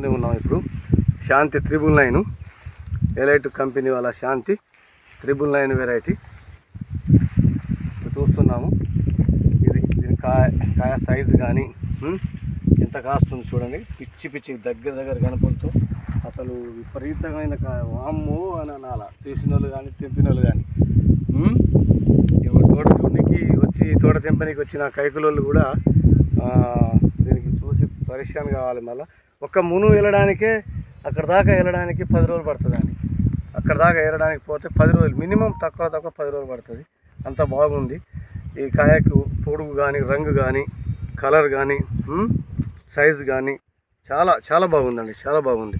ముందే ఉన్నాం ఇప్పుడు. Shanti triple nine. Elite company వాళ్ళ శాంతి త్రిబుల్ నైన్ వెరైటీ. చూస్తున్నాము. ఇది దీని కాయ కాయ సైజు కానీ ఎంత కాస్తుంది చూడండి. పిచ్చి పిచ్చి దగ్గర దగ్గర కనపడుతూ అసలు విపరీతమైన కాయ. వామ్మో అని అనాల. చేసిన వాళ్ళు కానీ. తెంపిన వాళ్ళు కానీ తోట చూడడానికి వచ్చి తోట తెంపనికి వచ్చిన కైకులోళ్ళు కూడా దీనికి చూసి పరిశ్రమ కావాలి మళ్ళీ. ఒక్క మును వెళ్ళడానికే అక్కడ దాకా వెళ్ళడానికి పది రోజులు పడుతుందండి అక్కడ దాకా వెళ్ళడానికి పోతే పది రోజులు మినిమం తక్కువ తక్కువ పది రోజులు పడుతుంది. అంత బాగుంది. ఈ కాయకు పొడుగు కానీ రంగు కానీ కలర్ కానీ సైజు కానీ చాలా చాలా బాగుందండి చాలా బాగుంది.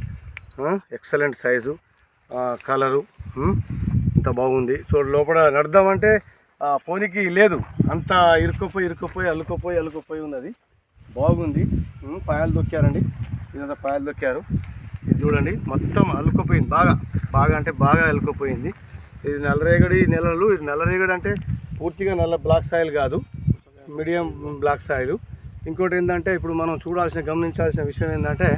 ఎక్సలెంట్ సైజు కలరు ఇంత బాగుంది. చూడు లోపల నడదామంటే ఆ, పోనీకి లేదు. అంత ఇరుక్కుపోయి ఇరుక్కుపోయి అల్లుకుపోయి అల్లుకుపోయి ఉన్నది. బాగుంది. పాయలు దొక్కారండి ఇదంతా పాయలు దొక్కారు. ఇది చూడండి మొత్తం అలుకుపోయింది బాగా. బాగా అంటే బాగా అలుకుపోయింది ఇది నల్లరేగడి నెలలు. ఇది నల్లరేగడి అంటే పూర్తిగా నల్ల బ్లాక్ సాయిల్ కాదు. Medium black soil. ఇంకోటి ఏంటంటే ఇప్పుడు మనం చూడాల్సిన గమనించాల్సిన విషయం ఏంటంటే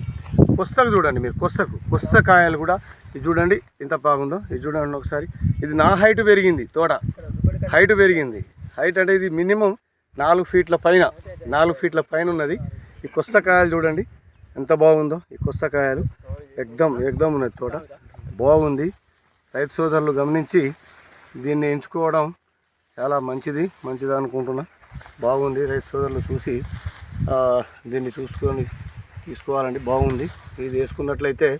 కొస్తకు చూడండి మీరు కొస్తకు. కొస్త కాయలు కూడా ఇది చూడండి ఎంత బాగుందో? ఇది చూడండి ఒకసారి. ఇది నా హైట్ పెరిగింది తోట. హైట్ పెరిగింది. హైట్ అంటే ఇది మినిమం నాలుగు ఫీట్ల పైన నాలుగు ఫీట్ల పైన ఉన్నది. ఈ కొస్త కాయలు చూడండి ఎంత బాగుందో ఈ కొస్త కాయలు ఎగ్దమ్ ఎగ్దమ్ ఉన్నది తోట. బాగుంది. రైతు సోదరులు గమనించి దీన్ని ఎంచుకోవడం చాలా మంచిది మంచిది అనుకుంటున్నా. బాగుంది. రైతు సోదరులు చూసి దీన్ని చూసుకొని తీసుకోవాలండి. బాగుంది. ఇది వేసుకున్నట్లయితే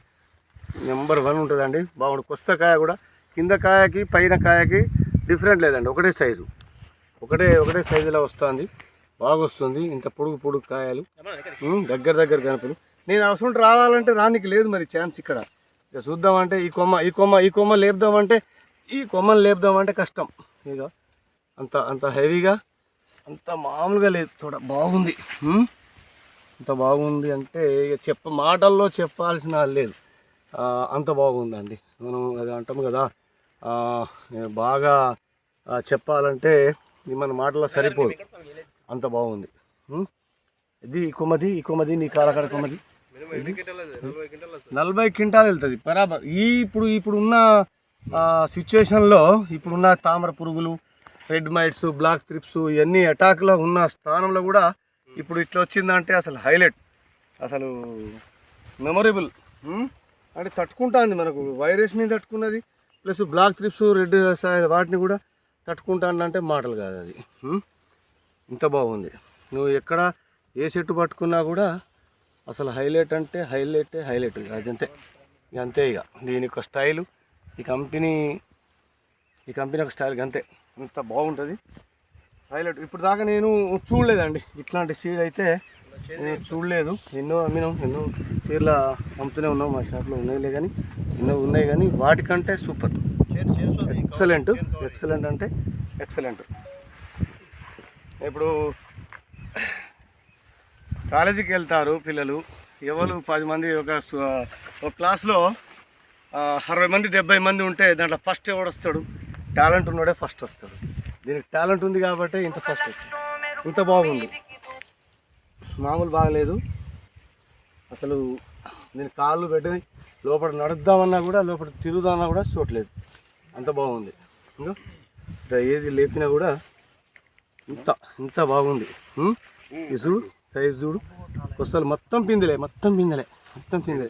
నెంబర్ వన్ ఉంటుందండి. బాగుంది. కొస్త కాయ కూడా కింద కాయకి పైన కాయకి డిఫరెంట్ లేదండి. ఒకటే సైజు. ఒకటే ఒకటే సైజులో వస్తుంది. బాగా వస్తుంది ఇంత పొడుగు పొడుగు కాయలు. దగ్గర దగ్గర కనుపలు నేను అవసరం రావాలంటే రానికి లేదు మరి ఛాన్స్ ఇక్కడ. ఇక చూద్దామంటే ఈ కొమ్మ ఈ కొమ్మ ఈ కొమ్మ లేపుదామంటే ఈ కొమ్మను లేపుదామంటే కష్టం. ఇక అంత అంత హెవీగా అంత మామూలుగా లేదు. తోడ బాగుంది? అంత బాగుంది అంటే ఇక చెప్ప మాటల్లో చెప్పాల్సిన లేదు అంత బాగుందండి. మనం అది అంటాం కదా. బాగా చెప్పాలంటే మన మాటల్లో సరిపోదు. అంత బాగుంది? ఇది ఈ కొమ్మది ఈ కొమ్మది నీ కాలకడ కొమ్మది. నలభై క్వింటాల్ వెళ్తుంది. బరాబర్. ఈ ఇప్పుడు ఇప్పుడు ఉన్న సిచ్యువేషన్లో ఇప్పుడున్న తామర పురుగులు రెడ్ మైట్స్ బ్లాక్ త్రిప్స్ ఇవన్నీ అటాక్లో ఉన్న స్థానంలో కూడా ఇప్పుడు ఇట్లా వచ్చిందంటే అసలు హైలైట్ అసలు మెమొరబుల్ అంటే తట్టుకుంటుంది మనకు. వైరస్ని తట్టుకున్నది ప్లస్ బ్లాక్ త్రిప్స్ రెడ్ వాటిని కూడా తట్టుకుంటానంటే మాటలు కాదు అది? ఇంత బాగుంది. నువ్వు ఎక్కడ ఏ చెట్టు పట్టుకున్నా కూడా అసలు హైలైట్ అంటే హైలైటే హైలైట్. అదంతే. ఇక అంతే ఇక. దీని యొక్క స్టైలు ఈ కంపెనీ ఈ కంపెనీ యొక్క స్టైల్ అంతే. అంత బాగుంటుంది. హైలైట్. ఇప్పుడు దాకా నేను చూడలేదండి. ఇట్లాంటి సీడ్ అయితే నేను చూడలేదు. ఎన్నో అమ్మినాం ఎన్నో చీరల అమ్ముతూనే ఉన్నాం. మా షాప్లో ఉన్నాయిలే కానీ ఎన్నో ఉన్నాయి కానీ వాటికంటే సూపర్. ఎక్సలెంట్ ఎక్సలెంట్ అంటే ఎక్సలెంట్ ఇప్పుడు కాలేజీకి వెళ్తారు పిల్లలు. ఎవరు పది మంది ఒక ఒక క్లాస్లో అరవై మంది డెబ్బై మంది ఉంటే దాంట్లో ఫస్ట్ ఎవడు వస్తాడు? టాలెంట్ ఉన్నాడే ఫస్ట్ వస్తాడు. దీనికి టాలెంట్ ఉంది కాబట్టి ఇంత ఫస్ట్ వచ్చింది ఇంత బాగుంది. మామూలు బాగలేదు. అసలు నేను కాళ్ళు పెట్టి లోపల నడుద్దామన్నా కూడా లోపల తిరుగుదామన్నా కూడా చూడలేదు అంత బాగుంది. ఇంకా ఏది లేపినా కూడా ఇంత ఇంత బాగుంది. చూడు సైజ్ చూడు. కొస్తలు మొత్తం పిందిలే మొత్తం పిందలే మొత్తం పిందలే.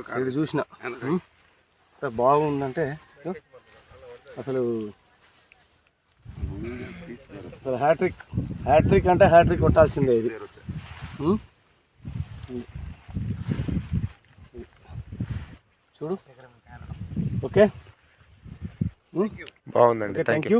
ఇక్కడ చూసిన? ఎంత బాగుందంటే? అసలు అసలు హ్యాట్రిక్ హ్యాట్రిక్ అంటే హ్యాట్రిక్ కొట్టాల్సిందే ఇది? చూడు. ఓకే? బాగుందండి. Thank you